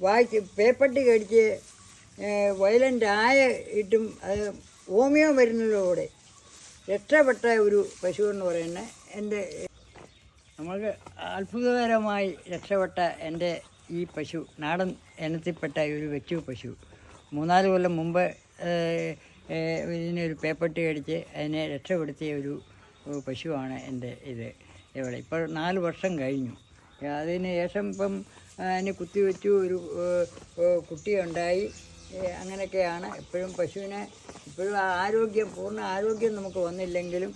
വായിച്ച് പേപ്പട്ടി കടിച്ച് വയലന്റ് ആയ ഇട്ടും അത് ഹോമിയോ മരുന്നിലൂടെ രക്ഷപ്പെട്ട ഒരു പശു എന്ന് പറയുന്നത് എന്റെ നമുക്ക് അത്ഭുതകരമായി രക്ഷപ്പെട്ട എന്റെ ഈ പശു നാടൻ ഇനത്തിൽപ്പെട്ട ഒരു വെച്ചു പശു. മൂന്നാൽ കൊല്ലം മുമ്പ് ഏഹ്, ഏഹ്, ഇതിനെ ഒരു പേപ്പട്ടി കടിച്ച് അതിനെ രക്ഷപ്പെടുത്തിയ ഒരു പശുവാണ് എന്റെ ഇത്. ഇവിടെ ഇപ്പോൾ നാല് വർഷം കഴിഞ്ഞു. അതിന് ശേഷം ഇപ്പം അതിനെ കുത്തിവെച്ചു ഒരു കുട്ടിയുണ്ടായി. അങ്ങനെയൊക്കെയാണ്. എപ്പോഴും പശുവിനെ ഇപ്പോഴും ആരോഗ്യം പൂർണ ആരോഗ്യം നമുക്ക് വന്നില്ലെങ്കിലും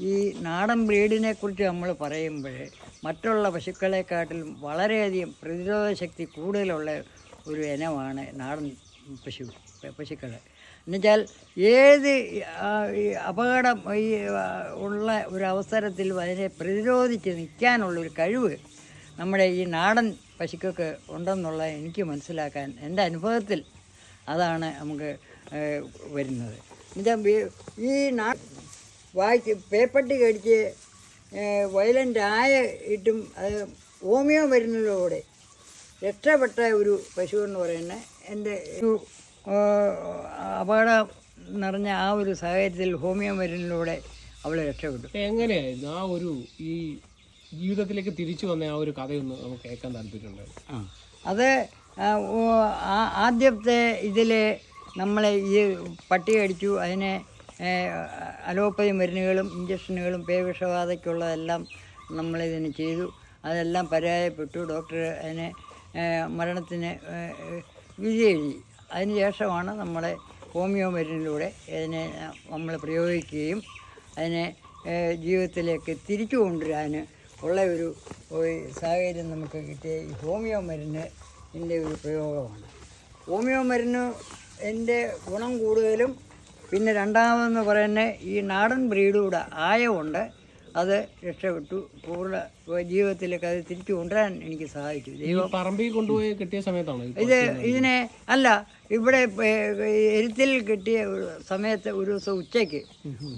ഈ നാടൻ ബ്രീഡിനെ കുറിച്ച് നമ്മൾ പറയുമ്പോൾ മറ്റുള്ള പശുക്കളെക്കാട്ടിലും വളരെയധികം പ്രതിരോധ ശക്തി കൂടുതലുള്ള ഒരു ഇനമാണ് നാടൻ പശു പശുക്കൾ. എന്നുവെച്ചാൽ ഏത് അപകടം ഈ ഉള്ള ഒരു അവസരത്തിൽ അതിനെ പ്രതിരോധിച്ച് നിൽക്കാനുള്ളൊരു കഴിവ് നമ്മുടെ ഈ നാടൻ പശുക്കൾക്ക് ഉണ്ടെന്നുള്ള എനിക്ക് മനസ്സിലാക്കാൻ എന്റെ അനുഭവത്തിൽ അതാണ് നമുക്ക് വരുന്നത്. എന്നുവെച്ചാൽ ഈ നാ വായിച്ച് പേപ്പട്ടി കടിച്ച് വയലന്റ് ആയ ഇട്ടും അത് ഹോമിയോ മരുന്നിലൂടെ രക്ഷപ്പെട്ട ഒരു പശു എന്ന് പറയുന്നത് എന്റെ ഒരു അപകടം നിറഞ്ഞ ആ ഒരു സാഹചര്യത്തിൽ ഹോമിയോ മരുന്നിലൂടെ അവളെ രക്ഷപ്പെട്ടു. എങ്ങനെയായിരുന്നു ആ ഒരു ഈ ജീവിതത്തിലേക്ക് തിരിച്ചു വന്ന ആ ഒരു കഥയൊന്ന് നമുക്ക് കേൾക്കാൻ താല്പര്യമുണ്ട്. അത് ആ, ആദ്യത്തെ ഇതിൽ നമ്മളെ ഈ പട്ടി അടിച്ചു അതിനെ അലോപ്പതി മരുന്നുകളും ഇഞ്ചക്ഷനുകളും പേവിഷബാധയ്ക്കുള്ളതെല്ലാം നമ്മളിതിന് ചെയ്തു. അതെല്ലാം പരാജയപ്പെട്ടു. ഡോക്ടർ അതിനെ മരണത്തിന് ഏ, വിധി എഴുതി അതിന് ശേഷമാണ് നമ്മളെ ഹോമിയോ മരുന്നിലൂടെ അതിനെ നമ്മൾ പ്രയോഗിക്കുകയും അതിനെ ജീവിതത്തിലേക്ക് തിരിച്ചു കൊണ്ടുവരാൻ ഉള്ള ഒരു സാഹചര്യം നമുക്ക് കിട്ടിയ ഈ ഹോമിയോ മരുന്ന് എന്റെ ഒരു പ്രയോഗമാണ്. ഹോമിയോ മരുന്ന് എന്റെ ഗുണം കൂടുതലും പിന്നെ രണ്ടാമതെന്ന് പറയുന്നത് ഈ നാടൻ ബ്രീഡൂടെ ആയതുകൊണ്ട് അത് രക്ഷപ്പെട്ടു. പൂർണ ജീവിതത്തിലേക്ക് അത് തിരിച്ചു കൊണ്ടുവരാൻ എനിക്ക് സഹായിച്ചു. ദൈവം പറമ്പിൽ കൊണ്ടുപോയി കിട്ടിയ സമയത്താണ് ഇത് ഇത് ഇതിനെ അല്ല ഇവിടെ എരുത്തിൽ കിട്ടിയ ഒരു സമയത്ത് ഒരു ദിവസം ഉച്ചയ്ക്ക്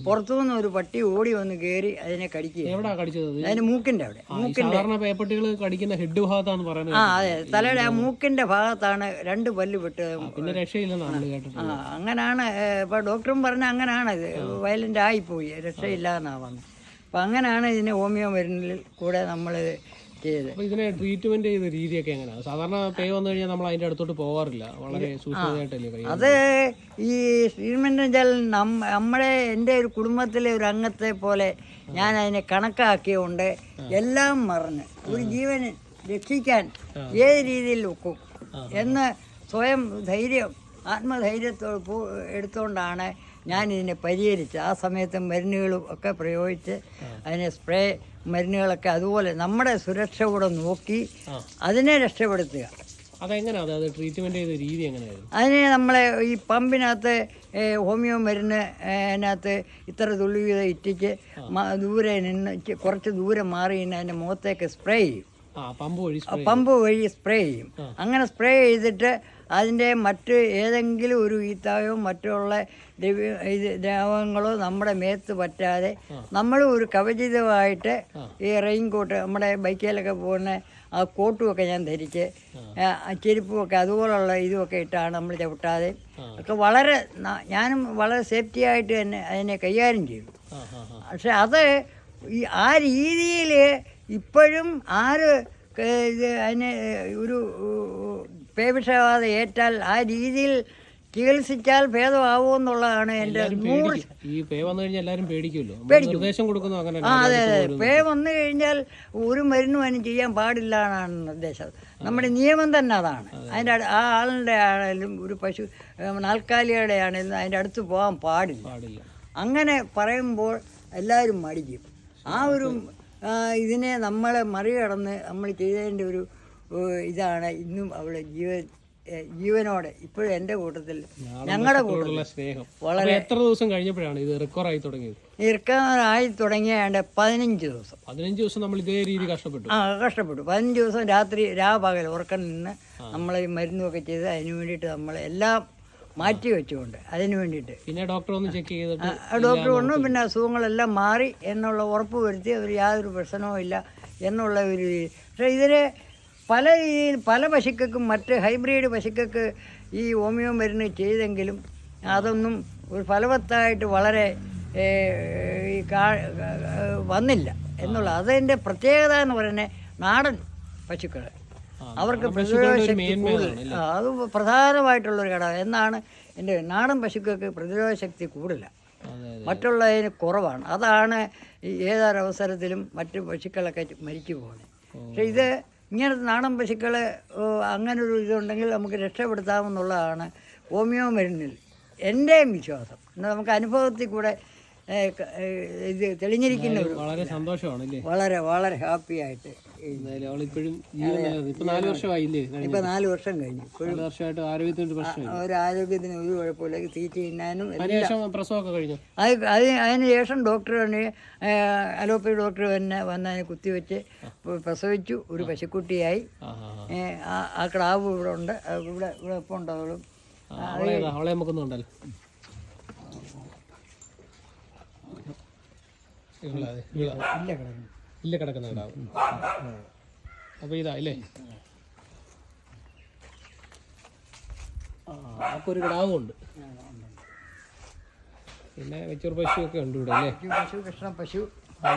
പുറത്തുനിന്ന് ഒരു പട്ടി ഓടി വന്ന് കയറി അതിനെ കടിക്കുക എവിടെ കടിച്ചത്? അതിന് മൂക്കിന്റെ അവിടെ മൂക്കിന്റെ പേപ്പട്ടികൾ കടിക്കുന്ന ഹെഡ് ഭാഗത്താണ് പറയുന്നത് ആ അതെ തലയുടെ ആ മൂക്കിന്റെ ഭാഗത്താണ് രണ്ട് പല്ല് വിട്ട് പിന്നെ രക്ഷയില്ലെന്നാണ് കേട്ടത് ആ അങ്ങനാണ് ഇപ്പൊ ഡോക്ടറും പറഞ്ഞ അങ്ങനാണ് ഇത്. വയലന്റ് ആയിപ്പോയി രക്ഷയില്ലാന്നാ പറഞ്ഞത്. അപ്പം അങ്ങനെയാണ് ഇതിന് ഹോമിയോ മരുന്നിൽ കൂടെ നമ്മൾ ചെയ്തത്. അപ്പൊ ഇതിനെ ട്രീറ്റ്മെന്റ് ചെയ്ത രീതിയൊക്കെ എങ്ങനെയാണ്? സാധാരണ പേ വന്നു കഴിഞ്ഞാൽ നമ്മൾ അതിന്റെ അടുത്തോട്ട് പോവാറില്ല. വളരെ സൂക്ഷ്മമായിട്ടല്ലേ അത് ഈ ട്രീറ്റ്മെന്റ് വെച്ചാൽ നമ്മ നമ്മുടെ എന്റെ ഒരു കുടുംബത്തിലെ ഒരു അംഗത്തെ പോലെ ഞാൻ അതിനെ കണക്കാക്കിയുകൊണ്ട് എല്ലാം മറന്ന് ഒരു ജീവന് രക്ഷിക്കാൻ ഏത് രീതിയിൽ വെക്കും എന്ന് സ്വയം ധൈര്യം ആത്മധൈര്യത്തോട് എടുത്തുകൊണ്ടാണ് ഞാൻ ഇതിനെ പരിഹരിച്ച് ആ സമയത്ത് മരുന്നുകളും ഒക്കെ പ്രയോഗിച്ച് അതിനെ സ്പ്രേ മരുന്നുകളൊക്കെ അതുപോലെ നമ്മുടെ സുരക്ഷ കൂടെ നോക്കി അതിനെ രക്ഷപ്പെടുത്തുക. അതെങ്ങനെയാ അത്? ചെയ്ത രീതി എങ്ങനെയായിരുന്നു? അതിന് നമ്മളെ ഈ പമ്പിനകത്ത് ഹോമിയോ മരുന്ന് അതിനകത്ത് ഇത്ര തുള്ളി വീതം ഇറ്റിച്ച് ദൂരെ നിന്ന് കുറച്ച് ദൂരം മാറി നിന്ന് അതിന്റെ മുഖത്തേക്ക് സ്പ്രേ ചെയ്യും. പമ്പ് വഴി സ്പ്രേ ചെയ്യും. അങ്ങനെ സ്പ്രേ ചെയ്തിട്ട് അതിന്റെ മറ്റ് ഏതെങ്കിലും ഒരു ഈത്തായോ മറ്റുള്ള ദ്രവ്യ ഇത് ദ്രാവകങ്ങളോ നമ്മുടെ മേത്ത് പറ്റാതെ നമ്മൾ ഒരു കവചിതമായിട്ട് ഈ റെയിൻ കോട്ട് നമ്മുടെ ബൈക്കിലൊക്കെ പോകുന്ന ആ കോട്ടുമൊക്കെ ഞാൻ ധരിച്ച് ചെരുപ്പുമൊക്കെ അതുപോലുള്ള ഇതുമൊക്കെ ഇട്ടാണ് നമ്മൾ ചവിട്ടാതെ ഒക്കെ വളരെ ഞാനും വളരെ സേഫ്റ്റി ആയിട്ട് തന്നെ അതിനെ കൈകാര്യം ചെയ്യും പക്ഷെ അത് ഈ ആ രീതിയിൽ ഇപ്പോഴും ആര് ഇത് അതിന് ഒരു പേവിഷബാധ ഏറ്റാൽ ആ രീതിയിൽ ചികിത്സിച്ചാൽ ഭേദമാവൂ എന്നുള്ളതാണ് എന്റെ നൂറ്. ഈ പേ വന്നു കഴിഞ്ഞാൽ എല്ലാവരും പേടിക്കുമല്ലോ. നിർദ്ദേശം കൊടുക്കുന്നു അങ്ങനെ ആ അതെ അതെ. പേ വന്നു കഴിഞ്ഞാൽ ഒരു മരുന്നും അതിന് ചെയ്യാൻ പാടില്ല എന്നാണ് നിർദ്ദേശം. നമ്മുടെ നിയമം തന്നെ അതാണ്. അതിന്റെ ആ ആളിന്റെ ആണെങ്കിലും ഒരു പശു നാൽക്കാലികളുടെ ആണെങ്കിലും അതിന്റെ അടുത്ത് പോകാൻ പാടില്ല. അങ്ങനെ പറയുമ്പോൾ എല്ലാവരും മടിക്കും ആ ഒരു ഇതിനെ നമ്മളെ മറികടന്ന് നമ്മൾ ചെയ്തതിന്റെ ഒരു ഇതാണ് ഇന്നും അവളെ ജീവൻ ജീവനോടെ ഇപ്പോഴും എന്റെ കൂട്ടത്തിൽ ഞങ്ങളുടെ കൂട്ടത്തിലുള്ള സ്നേഹം. വളരെ എത്ര ദിവസം കഴിഞ്ഞപ്പോഴാണ് ഇത് റിക്കവർ ആയി തുടങ്ങിയത്? ഇറക്കാനായി തുടങ്ങിയാണ്ട് പതിനഞ്ച് ദിവസം. പതിനഞ്ച് ദിവസം നമ്മൾ ഇതേ രീതി കഷ്ടപ്പെട്ടു. ആ കഷ്ടപ്പെട്ടു. പതിനഞ്ച് ദിവസം രാത്രി രാപകൽ ഉറക്കം നിന്ന് നമ്മളെ ഈ മരുന്നൊക്കെ ചെയ്ത് അതിന് വേണ്ടിയിട്ട് നമ്മൾ എല്ലാം മാറ്റി വെച്ചുകൊണ്ട് അതിന് വേണ്ടിയിട്ട്. പിന്നെ ഡോക്ടർ ഒന്ന് ചെക്ക് ചെയ്തിട്ട് ഡോക്ടർ പറഞ്ഞു പിന്നെ അസുഖങ്ങളെല്ലാം മാറി എന്നുള്ള ഉറപ്പ് വരുത്തി. അവർ യാതൊരു പ്രശ്നവും ഇല്ല എന്നുള്ള ഒരു. പക്ഷേ ഇതിന് പല ഈ പല പശുക്കൾക്കും മറ്റ് ഹൈബ്രിഡ് പശുക്കൾക്ക് ഈ ഹോമിയോ മരുന്ന് ചെയ്തെങ്കിലും അതൊന്നും ഒരു ഫലവത്തായിട്ട് വളരെ ഈ കാ വന്നില്ല. എന്നുള്ള അതിന്റെ പ്രത്യേകത എന്ന് പറയുന്നത് നാടൻ പശുക്കൾ. അവർക്ക് പ്രതിരോധ കൂടുതൽ. അത് പ്രധാനമായിട്ടുള്ളൊരു ഘടകം. എന്നാണ് എന്റെ നാടൻ പശുക്കൾക്ക് പ്രതിരോധ ശക്തി കൂടുതലാണ് അതെ അതെ. മറ്റുള്ളതിന് കുറവാണ്. അതാണ് ഏതൊരവസരത്തിലും മറ്റു പശുക്കളൊക്കെ മരിച്ചു പോകുന്നത്. പക്ഷെ ഇത് ഇങ്ങനത്തെ നാടൻ പശുക്കളെ അങ്ങനൊരു ഇതുണ്ടെങ്കിൽ നമുക്ക് രക്ഷപ്പെടുത്താമെന്നുള്ളതാണ് ഹോമിയോ മരുന്നിൽ എന്റെയും വിശ്വാസം. എന്നാൽ നമുക്ക് അനുഭവത്തിൽ കൂടെ ഇത് തെളിഞ്ഞിരിക്കുന്ന ഒരു വളരെ സന്തോഷമാണ് വളരെ വളരെ ഹാപ്പി ആയിട്ട് എന്തായാലും അവളിപ്പോഴും ജീവൻ നിലനിർത്തി. ഇപ്പൊ നാല് വർഷമായില്ലേ? കഴിഞ്ഞ ഇപ്പം നാല് വർഷം കഴിഞ്ഞു. ഇപ്പോഴും വർഷമായിട്ട് ആരോഗ്യത്തിന് ഒരു ഒരു ആരോഗ്യത്തിന് ഒരു കുഴപ്പമില്ല. തീറ്റ തിന്നാനും അത് അത് അതിന് ശേഷം ഡോക്ടർ തന്നെ അലോപ്പതി ഡോക്ടർ തന്നെ വന്ന് അതിനെ കുത്തിവെച്ച് പ്രസവിച്ചു. ഒരു പശുക്കുട്ടിയായി. ആ ക്രാവ് ഇവിടെ ഉണ്ട്. ഇവിടെ ഇവിടെ ഇപ്പോൾ ഉണ്ട് അവളും. അവളെ നമുക്കൊന്നും ഉണ്ടല്ലോ. ഇല്ല കിടക്കുന്ന കിടാവ് അപ്പൊ ഇതാ ഇല്ലേ? ആ അപ്പൊ ഒരു കിടാവും ഉണ്ട് പിന്നെ വെച്ചൂർ പശു ഒക്കെ ഉണ്ട് ഇവിടെ അല്ലേ? പശു കൃഷ്ണ പശു.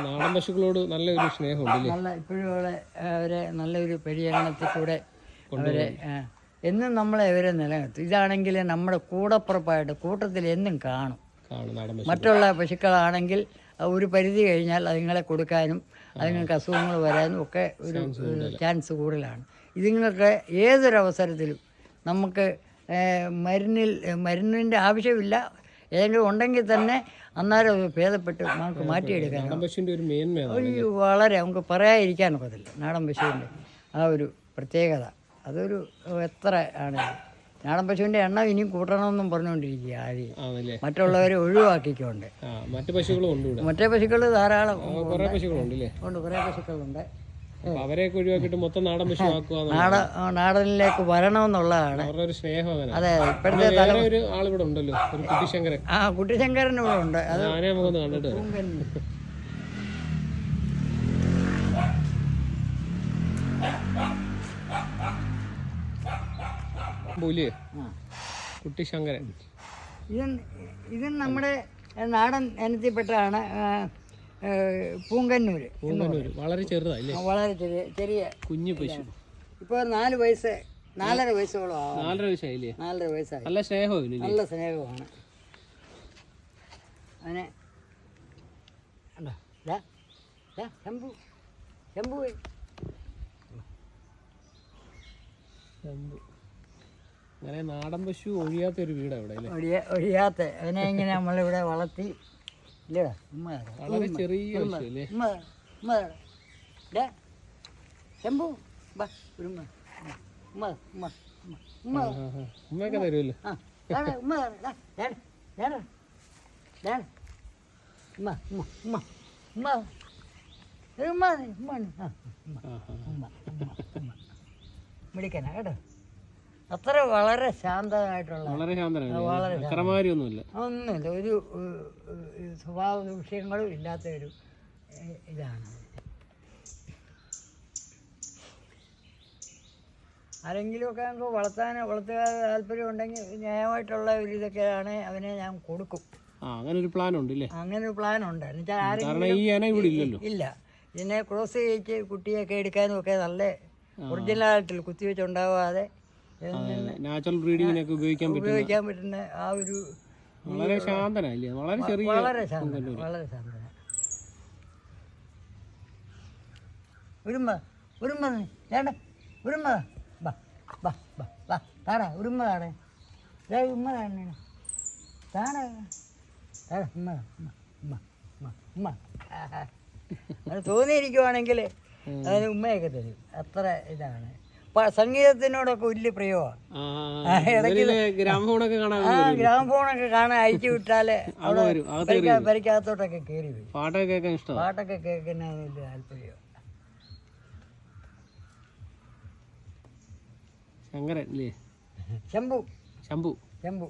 നാടൻ പശുക്കളോട് നല്ലൊരു സ്നേഹമുണ്ട് നല്ല ഇപ്പോഴും അവരെ അവരെ നല്ലൊരു പരിചരണത്തിൽ കൂടെ അവരെ എന്നും നമ്മളെ അവരെ നിലനിർത്തും. ഇതാണെങ്കിൽ നമ്മുടെ കൂടപ്പുറപ്പായിട്ട് കൂട്ടത്തിൽ എന്നും കാണും. മറ്റുള്ള പശുക്കളാണെങ്കിൽ ഒരു പരിധി കഴിഞ്ഞാൽ അതുങ്ങളെ കൊടുക്കാനും അതുങ്ങൾക്ക് അസുഖങ്ങൾ വരാനും ഒക്കെ ഒരു ചാൻസ് കൂടുതലാണ്. ഇതുങ്ങൾക്ക് ഏതൊരവസരത്തിലും നമുക്ക് മരുന്നിൽ മരുന്നിന്റെ ആവശ്യമില്ല. ഏതെങ്കിലും ഉണ്ടെങ്കിൽ തന്നെ അന്നേരം അത് ഭേദപ്പെട്ട് നമുക്ക് മാറ്റിയെടുക്കാൻ ഒരു വളരെ നമുക്ക് പറയാതിരിക്കാനൊക്കത്തില്ല. നാടൻ പശുവിന്റെ ആ ഒരു പ്രത്യേകത. അതൊരു എത്ര ആണ് നാടൻ പശുവിന്റെ എണ്ണം ഇനിയും കൂട്ടണമെന്നും പറഞ്ഞുകൊണ്ടിരിക്കുക ആദ്യം മറ്റുള്ളവരെ ഒഴിവാക്കിക്കൊണ്ട്. മറ്റു പശുക്കളും ഉണ്ട് മറ്റേ പശുക്കൾ ധാരാളം കുറേ പശുക്കളുണ്ട് ഉണ്ട് കുറേ പശുക്കളുണ്ട്. അവരെയൊക്കെ ഒഴിവാക്കിയിട്ട് മൊത്തം നാടൻ പശു നാട നാടനിലേക്ക് വരണമെന്നുള്ളതാണ്. അതെ ഇപ്പോഴത്തെ ഒരു ആളിവിടെ ഉണ്ടല്ലോ ഒരു കുട്ടിശങ്കരൻ. ആ കുട്ടിശങ്കരൻ ഇവിടെ ഉണ്ട്. അത് ആനെ നമുക്കൊന്ന് കണ്ടിട്ട് വരാം. കുട്ടി ശങ്കരൻ. ഇത് ഇത് നമ്മുടെ നാടൻ ഏ, പൂങ്കന്നൂര് പൂങ്കന്നൂര്. വളരെ ചെറുതല്ലേ വളരെ ചെറിയ ചെറിയ കുഞ്ഞു പശു. ഇപ്പോൾ നാല് വയസ്സ് നാലര വയസ്സോളം നാലര വയസ്സായില്ലേ? നാലര വയസ്സായി. നല്ല സ്നേഹവും നല്ല സ്നേഹമാണ് അതിനെ ശംഭു. ശംഭു ശംഭു. അങ്ങനെ നാടൻ പശു ഒഴിയാത്ത ഒരു വീടാണ് ഇവിടെ അല്ലേ? ഒഴിയ ഒഴിയാത്ത. അതിനെ ഇങ്ങനെ നമ്മളിവിടെ വളർത്തി. ഇല്ലടാ. വളരെ ചെറിയ പശു അല്ലേ? ശംഭു ബാ ഒരു ഉമ്മ. ഉമ്മ ഉമ്മ ഉമ്മ. ഉമ്മ. ആ, ആ. ഉമ്മയൊക്കെ തരുമല്ലോ. ഉമ്മ. ഉമ്മ ഉമ്മ ഉമ്മ. ഉമ്മ. ഉമ്മ ഉമ്മ. ഉമ്മ കേട്ടോ. അത്ര വളരെ ശാന്തമായിട്ടുള്ള വളരെ ശാന്തനാണ്. ഒന്നുമില്ല ഒന്നുമില്ല. ഒരു സ്വഭാവ ദൂഷ്യങ്ങളും ഇല്ലാത്ത ഒരു ഇതാണ്. ആരെങ്കിലുമൊക്കെ നമുക്ക് വളർത്താൻ വളർത്തുക താല്പര്യം ഉണ്ടെങ്കിൽ ന്യായമായിട്ടുള്ള ഒരു ഇതൊക്കെയാണ് അവനെ ഞാൻ കൊടുക്കും. അങ്ങനെ ഒരു പ്ലാൻ ഉണ്ട് അങ്ങനെ ഒരു പ്ലാൻ ഉണ്ട് എന്നുവെച്ചാൽ ഇല്ല. ഇതിനെ ക്രോസ് ചെയ്യിച്ച് കുട്ടിയൊക്കെ എടുക്കാനും ഒക്കെ നല്ല ഒറിജിനലായിട്ടുള്ള കുത്തിവെച്ചുണ്ടാവാതെ നാച്ചുറൽ ബ്രീഡിങ്ങിനൊക്കെ ഉപയോഗിക്കാൻ ഉപയോഗിക്കാൻ പറ്റുന്ന ആ ഒരു വളരെ ശാന്തനല്ലേ? വളരെ ചെറിയ വളരെ ശാന്തന വളരെ ശാന്തന. ഉരുമ്പ ഉരുമ്പ വേണ്ട ഉരുമ്പ ബാ ബാ ബാ ബാ താടാ ഉരുമ്പ താടേ. ദേ ഉമ്മ താണേ താടാ. താടാ ഉമ്മ ഉമ്മ ഉമ്മ ഉമ്മ ഉമ്മ. ആഹാ. അത് തോന്നിയിരിക്കുവാണെങ്കിൽ അതിന് ഉമ്മയൊക്കെ തരും. അത്ര ഇതാണ്. സംഗീതത്തിനോടൊക്കെ വലിയ പ്രിയമാണ് ഗ്രാമഫോണൊക്കെ കാണാൻ ഗ്രാമഫോണൊക്കെ കാണാൻ അയച്ചു വിട്ടാൽ പരിക്കകത്തോട്ടൊക്കെ കയറി വരും. പാട്ടൊക്കെ കേൾക്കാൻ ഇഷ്ടമാണ് പാട്ടൊക്കെ കേൾക്കുന്ന വലിയ താല്പര്യം ശങ്കരൻ അല്ലേ ശംഭു. ശംഭു. ശംഭു.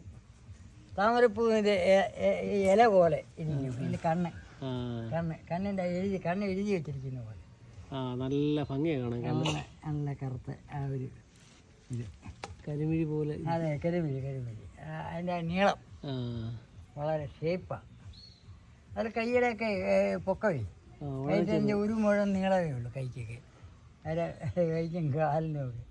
താമരപ്പൂ ഇത് എ- എ- ഇല പോലെ ഇരിക്കും. ഇതിൽ കണ്ണ്. കണ്ണ്. കണ്ണിന്റെ എഴുതി കണ്ണ് എഴുതി വെച്ചിരിക്കുന്ന പോലെ. ആ നല്ല ഭംഗിയാണ് കാണാൻ. നല്ല നല്ല കറുത്ത ആ ഒരു ഇത്. കരിമിഴി പോലെ. അതെ കരിമിഴി കരിമിഴി. അതിന്റെ അതിന്റെ നീളം വളരെ ഷേപ്പാണ് അത് കൈയുടെയൊക്കെ പൊക്കമേ കൈന്റെ ഒരു മുഴം നീളമേ ഉള്ളൂ കൈക്കൊക്കെ. അതിന്റെ കൈക്കും കാലിനും ഒക്കെ.